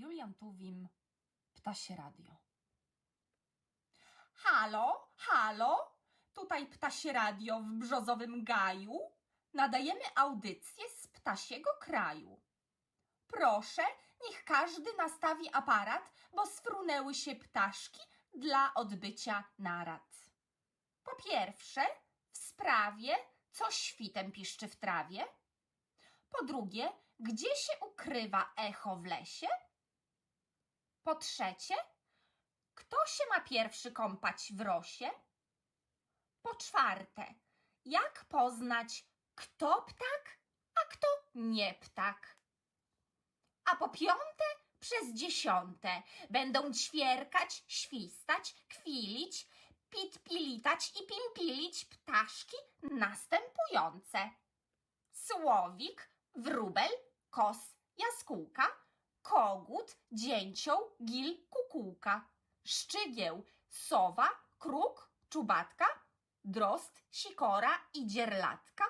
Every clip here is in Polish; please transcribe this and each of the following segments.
Julian Tuwim, Ptasie Radio. Halo, halo, tutaj Ptasie Radio w Brzozowym Gaju. Nadajemy audycję z ptasiego kraju. Proszę, niech każdy nastawi aparat, bo sfrunęły się ptaszki dla odbycia narad. Po pierwsze, w sprawie, co świtem piszczy w trawie. Po drugie, gdzie się ukrywa echo w lesie. Po trzecie, kto się ma pierwszy kąpać w rosie? Po czwarte, jak poznać, kto ptak, a kto nie ptak? A po piąte, przez dziesiąte będą ćwierkać, świstać, kwilić, pitpilitać i pimpilić ptaszki następujące. Słowik, wróbel, kos, jaskółka, kogut, dzięcioł, gil, kukułka, szczygieł, sowa, kruk, czubatka, drost, sikora i dzierlatka,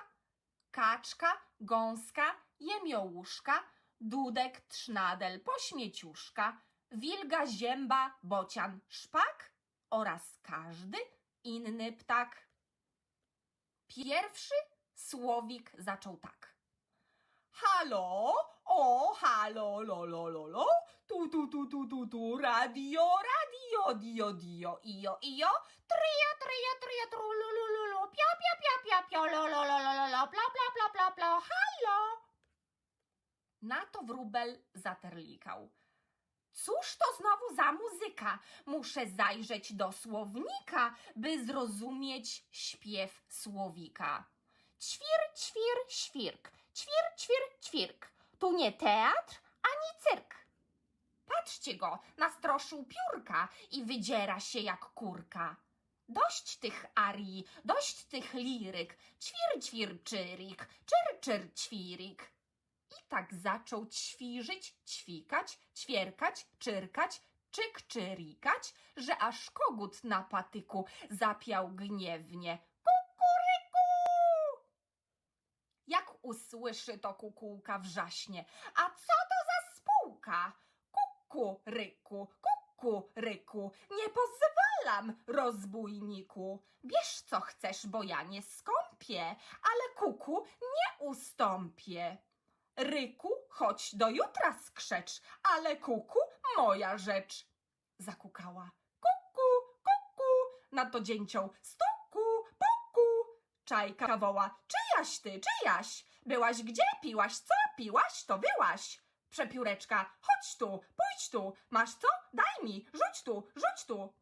kaczka, gąska, jemiołuszka, dudek, trznadel, pośmieciuszka, wilga, zięba, bocian, szpak oraz każdy inny ptak. Pierwszy słowik zaczął tak. Halo, o, halo, lo, lo, lo, lo, tu, tu, tu, tu, tu, tu, radio, radio, dio, dio, io, io, trio, trio, trio, tru, lu, lu, lu, lu, pio, pio, pio, pio, pio, lo, lo, lo, lo, lo, lo, pla, pla, pla, pla, pla, halo. Na to wróbel zaterlikał. Cóż to znowu za muzyka? Muszę zajrzeć do słownika, by zrozumieć śpiew słowika. Ćwir, ćwir, świrk, ćwir, ćwir, ćwirk. Tu nie teatr. Patrzcie go, nastroszył piórka i wydziera się jak kurka. Dość tych arii, dość tych liryk, ćwir, ćwir, czyrik, czyr, czyr, ćwirik. I tak zaczął ćwiżyć, ćwikać, ćwierkać, czyrkać, czyk, czyrikać, że aż kogut na patyku zapiał gniewnie. Kukuryku! Jak usłyszy to kukułka wrzaśnie. A co to za spółka? Kukuryku, kukuryku, nie pozwalam, rozbójniku. Bierz co chcesz, bo ja nie skąpię, ale kuku nie ustąpię. Ryku, chodź do jutra skrzecz, ale kuku moja rzecz. Zakukała. Kuku, kuku, na to dzięcioł. Stuku, puku. Czajka woła. Czyjaś ty, czyjaś? Byłaś gdzie? Piłaś co? Piłaś, to byłaś. Przepióreczka. Chodź tu, pójdź tu. Masz co? Daj mi, rzuć tu, rzuć tu.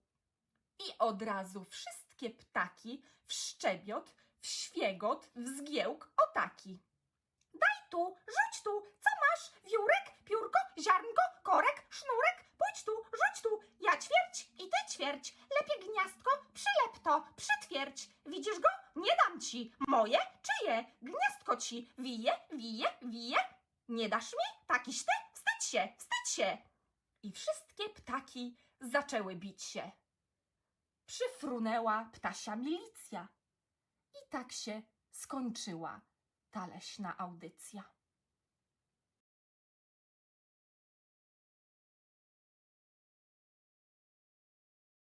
I od razu wszystkie ptaki w szczebiot, w świegot, w zgiełk taki. Daj tu, rzuć tu, co masz? Wiórek, piórko, ziarnko, korek, sznurek, pójdź tu, rzuć tu, ja ćwierć i ty ćwierć, lepiej gniazdko, przylep to, przytwierć. Widzisz go? Nie dam ci. Moje? Czyje? Gniazdko ci wije, wije, wije. Nie dasz mi? Takiś ty? Wstydź się, wstydź się. I wszystkie ptaki zaczęły bić się. Przyfrunęła ptasia milicja. I tak się skończyła ta leśna audycja.